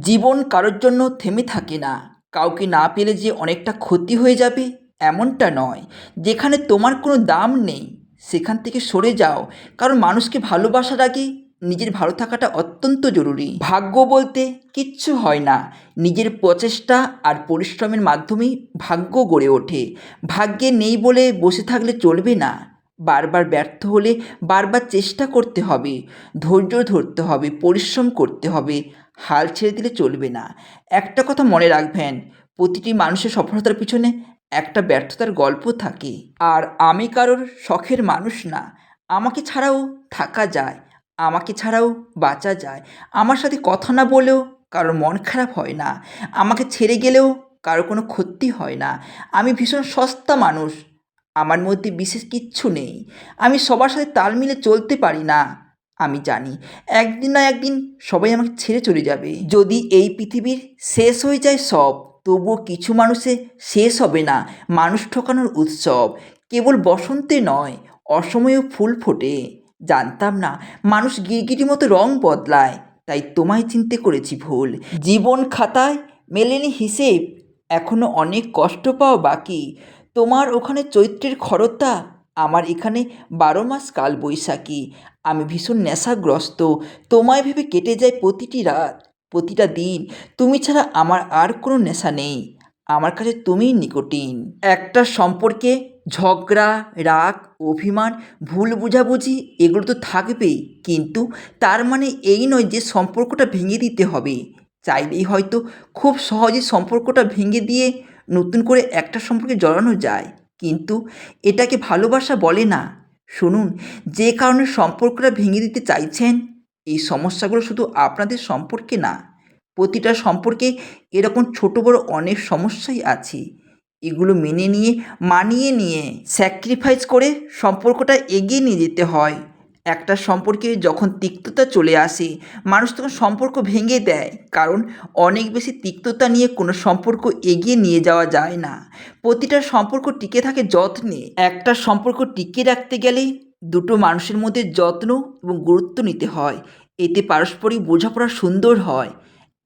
জীবন কারোর জন্য থেমে থাকে না। কাউকে না পেলে যে অনেকটা ক্ষতি হয়ে যাবে, এমনটা নয়। যেখানে তোমার কোনো দাম নেই, সেখান থেকে সরে যাও। কারণ মানুষকে ভালোবাসার আগে নিজের ভালো থাকাটা অত্যন্ত জরুরি। ভাগ্য বলতে কিচ্ছু হয় না। নিজের প্রচেষ্টা আর পরিশ্রমের মাধ্যমেই ভাগ্য গড়ে ওঠে। ভাগ্যে নেই বলে বসে থাকলে চলবে না। বারবার ব্যর্থ হলে বারবার চেষ্টা করতে হবে। ধৈর্য ধরতে হবে, পরিশ্রম করতে হবে। হাল ছেড়ে দিলে চলবে না। একটা কথা মনে রাখবেন, প্রতিটি মানুষের সফলতার পিছনে একটা ব্যর্থতার গল্প থাকে। আর আমি কারোর শখের মানুষ না। আমাকে ছাড়াও থাকা যায়, আমাকে ছাড়াও বাঁচা যায়। আমার সাথে কথা না বলেও কারোর মন খারাপ হয় না। আমাকে ছেড়ে গেলেও কারও কোনো ক্ষতি হয় না। আমি ভীষণ সস্তা মানুষ। আমার মধ্যে বিশেষ কিচ্ছু নেই। আমি সবার সাথে তাল মিলে চলতে পারি না। আমি জানি। একদিন না একদিন সবাই আমাকে ছেড়ে চলে যাবে। যদি এই পৃথিবীর শেষ হয়ে যায় সব, তবুও কিছু মানুষে শেষ হবে না। মানুষ ঠকানোর উৎসব। কেবল বসন্তে নয়, অসময়েও ফুল ফোটে। জানতাম না, মানুষ গিরগিটি মতো রং বদলায়। তাই তোমায় চিনতে করেছি ভুল। জীবন খাতায় মেলেনি হিসেব। এখনও অনেক কষ্ট পাও বাকি। তোমার ওখানে চৈত্রের খরতা আমার এখানে বারো মাস কাল বৈশাখী। আমি ভীষণ নেশাগ্রস্ত। তোমায় ভেবে কেটে যায় প্রতিটি রাত, প্রতিটা দিন। তুমি ছাড়া আমার আর কোনো নেশা নেই। আমার কাছে তুমিই নিকটিন। একটা সম্পর্কে ঝগড়া, রাগ, অভিমান, ভুল বোঝাবুঝি, এগুলো তো থাকবেই। কিন্তু তার মানে এই নয় যে সম্পর্কটা ভেঙে দিতে হবে। চাইলেই হয়তো খুব সহজে সম্পর্কটা ভেঙে দিয়ে নতুন করে একটা সম্পর্কে জড়ানো যায়। কিন্তু এটাকে ভালোবাসা বলে না। শুনুন, যে কারণে সম্পর্কটা ভেঙে দিতে চাইছেন, এই সমস্যাগুলো শুধু আপনাদের সম্পর্কে না, প্রতিটা সম্পর্কে এরকম ছোট বড় অনেক সমস্যাই আছে। এগুলো মেনে নিয়ে, মানিয়ে নিয়ে স্যাক্রিফাইস করে সম্পর্কটা এগিয়ে নিয়ে যেতে হয়। একটা সম্পর্কে যখন তিক্ততা চলে আসে, মানুষ তখন সম্পর্ক ভেঙে দেয়। কারণ অনেক বেশি তিক্ততা নিয়ে কোনো সম্পর্ক এগিয়ে নিয়ে যাওয়া যায় না। প্রতিটা সম্পর্ক টিকে থাকে যত্নে। একটা সম্পর্ক টিকে রাখতে গেলে দুটো মানুষের মধ্যে যত্ন এবং গুরুত্ব নিতে হয়। এতে পারস্পরিক বোঝাপড়া সুন্দর হয়।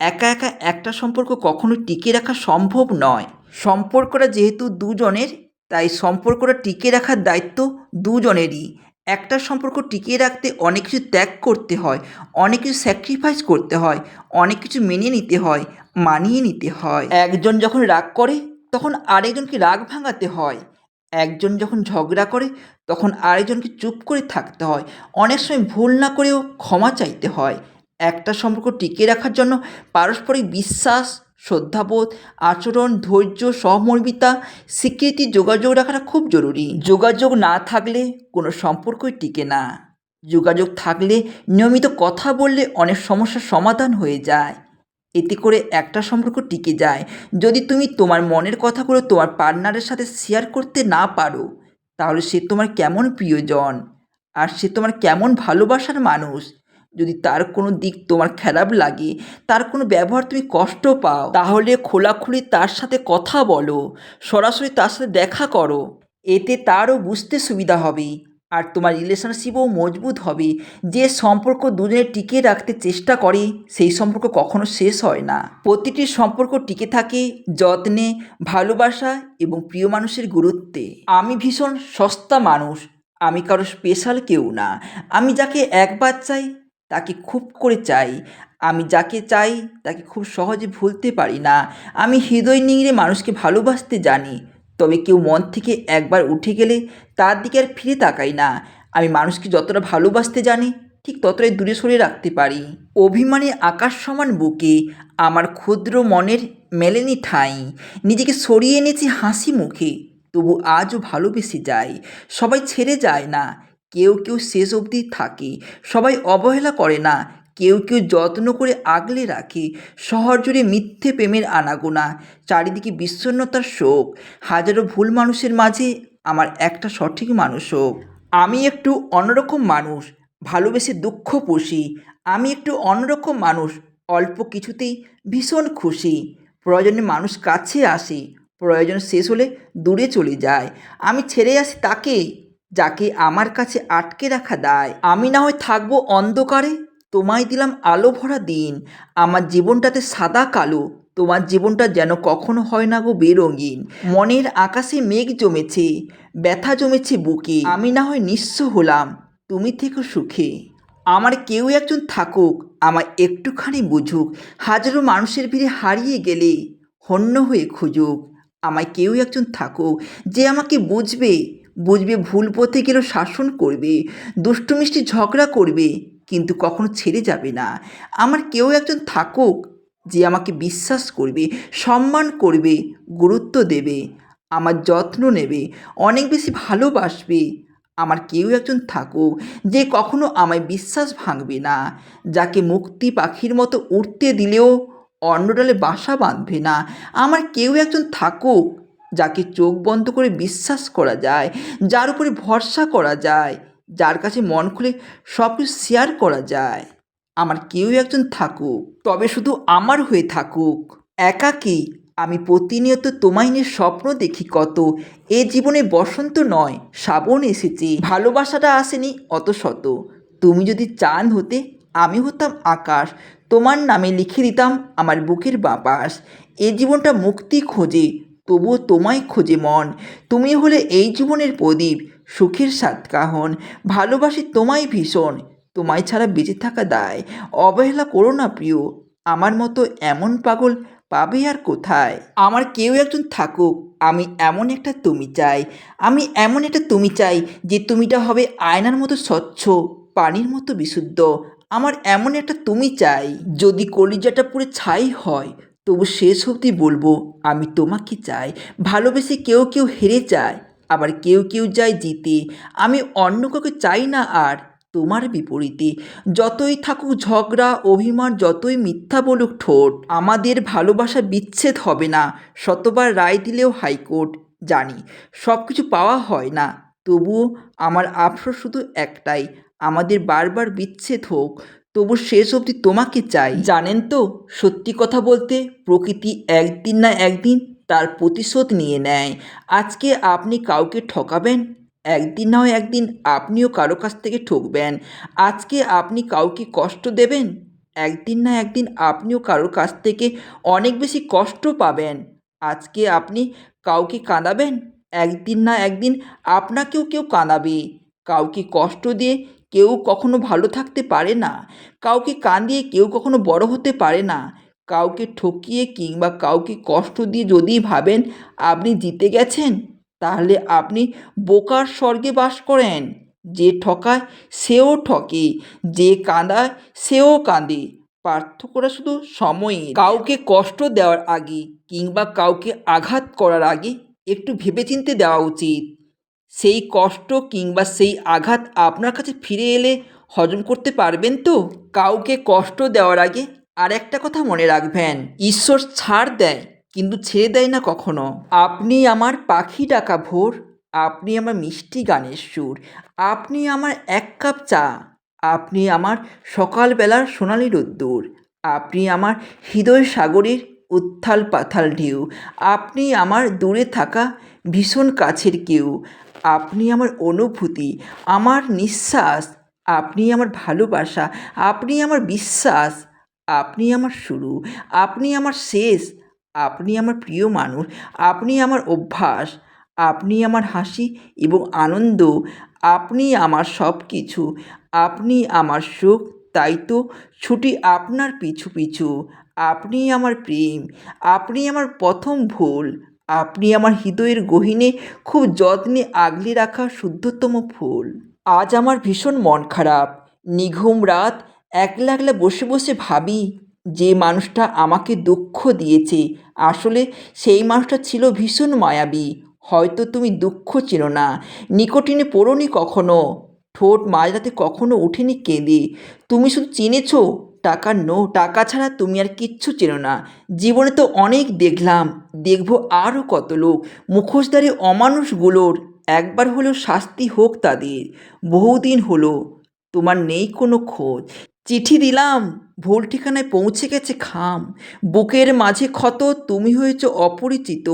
একা একা একটা সম্পর্ক কখনো টিকে রাখা সম্ভব নয়। সম্পর্কটা যেহেতু দুজনের, তাই সম্পর্কটা টিকে রাখার দায়িত্ব দুজনেরই। একটা সম্পর্ক টিকিয়ে রাখতে অনেক কিছু ত্যাগ করতে হয়, অনেক কিছু স্যাক্রিফাইস করতে হয়, অনেক কিছু মেনে নিতে হয়, মানিয়ে নিতে হয়। একজন যখন রাগ করে, তখন আরেকজনকে রাগ ভাঙাতে হয়। একজন যখন ঝগড়া করে, তখন আরেকজনকে চুপ করে থাকতে হয়। অনেক সময় ভুল না করেও ক্ষমা চাইতে হয়। একটা সম্পর্ক টিকিয়ে রাখার জন্য পারস্পরিক বিশ্বাস শ্রদ্ধাবোধ, আচরণ, ধৈর্য, সহমর্মিতা, স্বীকৃতি, যোগাযোগ রাখাটা খুব জরুরি। যোগাযোগ না থাকলে কোনো সম্পর্কই টিকে না। যোগাযোগ থাকলে নিয়মিত কথা বললে অনেক সমস্যার সমাধান হয়ে যায়। এতে করে একটা সম্পর্ক টিকে যায়। যদি তুমি তোমার মনের কথাগুলো তোমার পার্টনারের সাথে শেয়ার করতে না পারো, তাহলে সে তোমার কেমন প্রিয়জন? আর সে তোমার কেমন ভালোবাসার মানুষ? যদি তার কোনো দিক তোমার খারাপ লাগে, তার কোনো ব্যবহার তুমি কষ্ট পাও, তাহলে খোলাখুলি তার সাথে কথা বলো, সরাসরি তার সাথে দেখা করো। এতে তারও বুঝতে সুবিধা হবে আর তোমার রিলেশনশিপও মজবুত হবে। যে সম্পর্ক দুজনে টিকে রাখতে চেষ্টা করে, সেই সম্পর্ক কখনো শেষ হয় না। প্রতিটি সম্পর্ক টিকে থাকে যত্নে, ভালোবাসা এবং প্রিয় মানুষের গুরুত্বে। আমি ভীষণ সস্তা মানুষ, আমি কারও স্পেশাল কেউ না। আমি যাকে একবার চাই তাকে খুব করে চাই। আমি যাকে চাই, তাকে খুব সহজে ভুলতে পারি না। আমি হৃদয় নিংড়ে মানুষকে ভালোবাসতে জানি। তবে কেউ মন থেকে একবার উঠে গেলে তার দিকে আর ফিরে তাকাই না। আমি মানুষকে যতটা ভালোবাসতে জানি, ঠিক ততটাই দূরে সরে রাখতে পারি। অভিমানে আকাশ সমান বুকে, আমার ক্ষুদ্র মনের মেলেনি ঠাঁই। নিজেকে সরিয়ে এনেছি হাসি মুখে, তবু আজও ভালোবেসে যাই। সবাই ছেড়ে যায় না। কেউ কেউ শেষ অবধি থাকে। সবাই অবহেলা করে না। কেউ কেউ যত্ন করে আগলে রাখে। শহর জুড়ে মিথ্যে প্রেমের আনাগোনা। চারিদিকে বিষণ্ণতার শোক। হাজারো ভুল মানুষের মাঝে আমার একটা সঠিক মানুষ হোক। আমি একটু অন্যরকম মানুষ, ভালোবেসে দুঃখ পুষি। আমি একটু অন্যরকম মানুষ, অল্প কিছুতেই ভীষণ খুশি। প্রয়োজনে মানুষ কাছে আসে। প্রয়োজন শেষ হলে দূরে চলে যায়। আমি ছেড়ে আসি তাকে। যাকে আমার কাছে আটকে রাখা দায়। আমি না হয় থাকব অন্ধকারে। তোমায় দিলাম আলো ভরা দিন। আমার জীবনটাতে সাদা কালো। তোমার জীবনটা যেন কখনো হয় না গো বেরঙিন। মনের আকাশে মেঘ জমেছে, ব্যথা জমেছে বুকে। আমি না হয় নিঃস্ব হলাম, তুমি থেকো সুখে। আমার কেউ একজন থাকুক, আমায় একটুখানি বুঝুক। হাজারো মানুষের ভিড়ে হারিয়ে গেলে হন্য হয়ে খুঁজুক। আমায় কেউ একজন থাকুক, যে আমাকে বুঝবে। বুঝবে ভুল পথে গেলেও শাসন করবে, দুষ্টু মিষ্টি ঝগড়া করবে, কিন্তু কখনো ছেড়ে যাবে না। আমার কেউ একজন থাকুক যে আমাকে বিশ্বাস করবে, সম্মান করবে, গুরুত্ব দেবে, আমার যত্ন নেবে, অনেক বেশি ভালোবাসবে। আমার কেউ একজন থাকুক যে কখনো আমায় বিশ্বাস ভাঙবে না, যাকে মুক্তি পাখির মতো উড়তে দিলেও অন্য ডালে বাসা বাঁধবে না। আমার কেউ একজন থাকুক যাকে চোখ বন্ধ করে বিশ্বাস করা যায়, যার উপরে ভরসা করা যায়, যার কাছে মন খুলে সব কিছু শেয়ার করা যায়। আমার কেউ একজন থাকুক, তবে শুধু আমার হয়ে থাকুক। একাকী, আমি প্রতিনিয়ত তোমায় নিয়ে স্বপ্ন দেখি কত। এ জীবনে বসন্ত নয়, শ্রাবণ এসেছে, ভালোবাসাটা আসেনি অত শত। তুমি যদি চান হতে, আমি হতাম আকাশ। তোমার নামে লিখে দিতাম আমার বুকের বাপাস এ জীবনটা মুক্তি খোঁজে তবুও তোমায় খোঁজে মন। তুমি হলে এই জীবনের প্রদীপ, সুখের সাতকাহন। ভালোবাসি তোমায় ভীষণ, তোমায় ছাড়া বেঁচে থাকা দায়। অবহেলা করো না প্রিয়, আমার মতো এমন পাগল পাবে আর কোথায়? আমার কেউ একজন থাকুক, আমি এমন একটা তুমি চাই। আমি এমন একটা তুমি চাই যে তুমিটা হবে আয়নার মতো স্বচ্ছ, পানির মতো বিশুদ্ধ। আমার এমন একটা তুমি চাই, যদি কলিজাটা পুরো ছাই হয় তবু শেষ অবধি বলব, আমি তোমাকে চাই। ভালোবেসে কেউ কেউ হেরে যায়, আবার কেউ কেউ যায় জিতে। আমি অন্য কাউকে চাই না আর তোমার বিপরীতে। যতই থাকুক ঝগড়া, অভিমান, যতই মিথ্যা বলুক ঠোঁট, আমাদের ভালোবাসা বিচ্ছেদ হবে না। শতবার রায় দিলেও হাইকোর্ট জানি সব কিছু পাওয়া হয় না। তবুও আমার আফসোস শুধু একটাই, আমাদের বারবার বিচ্ছেদ হোক। তবু শেষ অবধি তোমাকে চাই। জানেন তো, সত্যি কথা বলতে প্রকৃতি একদিন না একদিন তার প্রতিশোধ নিয়ে নেয়। আজকে আপনি কাউকে ঠকাবেন? একদিন না হয় একদিন আপনিও কারও কাছ থেকে ঠকবেন। আজকে আপনি কাউকে কষ্ট দেবেন? একদিন না একদিন আপনিও কারোর কাছ থেকে অনেক বেশি কষ্ট পাবেন। আজকে আপনি কাউকে কাঁদাবেন? একদিন না একদিন আপনাকেও কেউ কাঁদাবে। কাউকে কষ্ট দিয়ে কেউ কখনো ভালো থাকতে পারে না। কাউকে কাঁদিয়ে কেউ কখনো বড় হতে পারে না। কাউকে ঠকিয়ে কিংবা কাউকে কষ্ট দিয়ে যদি ভাবেন আপনি জিতে গেছেন, তাহলে আপনি বোকার স্বর্গে বাস করেন। যে ঠকায় সেও ঠকে, যে কাঁদায় সেও কাঁদে। পার্থক্যটা শুধু সময়ে কাউকে কষ্ট দেওয়ার আগে কিংবা কাউকে আঘাত করার আগে একটু ভেবেচিন্তে দেওয়া উচিত। সেই কষ্ট কিংবা সেই আঘাত আপনার কাছে ফিরে এলে হজম করতে পারবেন তো? কাউকে কষ্ট দেওয়ার আগে আর একটা কথা মনে রাখবেন, ঈশ্বর ছাড় দেয় কিন্তু ছেড়ে দেয় না কখনো। আপনি আমার পাখি ডাকা ভোর, আপনি আমার মিষ্টি গানের সুর, আপনি আমার এক কাপ চা, আপনি আমার সকালবেলার সোনালি রোদ্দুর, আপনি আমার হৃদয় সাগরের উত্থাল পাথাল ঢেউ, আপনি আমার দূরে থাকা ভীষণ কাছের কেউ আপনি আমার অনুভূতি আমার নিঃশ্বাস আপনি আমার ভালোবাসা আপনি আমার বিশ্বাস আপনি আমার শুরু আপনি আমার শেষ আপনি আমার প্রিয় মানুষ আপনি আমার অভ্যাস আপনি আমার হাসি এবং আনন্দ আপনি আমার সব কিছু আপনি আমার সুখ তাই তো ছুটি আপনার পিছু পিছু আপনি আমার প্রেম আপনি আমার প্রথম ভুল আপনি আমার হৃদয়ের গহিনে খুব যত্নে আগলে রাখা শুদ্ধতম ফুল। আজ আমার ভীষণ মন খারাপ। নিঘুম রাত একলা একলা বসে বসে ভাবি, যে মানুষটা আমাকে দুঃখ দিয়েছে। আসলে সেই মানুষটা ছিল ভীষণ মায়াবী। হয়তো তুমি দুঃখ চেনো না। নিকটিনে পড়োনি কখনো? ঠোঁট মাঝরাতে কখনো উঠেনি কেঁদে। তুমি শুধু চিনেছো টাকার নো, টাকা ছাড়া তুমি আর কিচ্ছু চেনো না। জীবনে তো অনেক দেখলাম, দেখব আরও কত লোক। মুখোশধারী অমানুষগুলোর একবার হলেও শাস্তি হোক তাদের। বহুদিন হলো, তোমার নেই কোনো খোঁজ। চিঠি দিলাম, ভুল ঠিকানায় পৌঁছে গেছে খাম। বুকের মাঝে ক্ষত, তুমি হয়েছ অপরিচিত।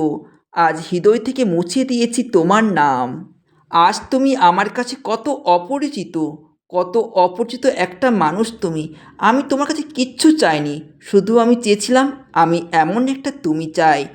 আজ হৃদয় থেকে মুছে দিয়েছি তোমার নাম। আজ তুমি আমার কাছে কত অপরিচিত। কত অপরিচিত একটা মানুষ তুমি। আমি তোমার কাছে কিচ্ছু চাইনি। শুধু আমি চেয়েছিলাম আমি এমন একটা তুমি চাই।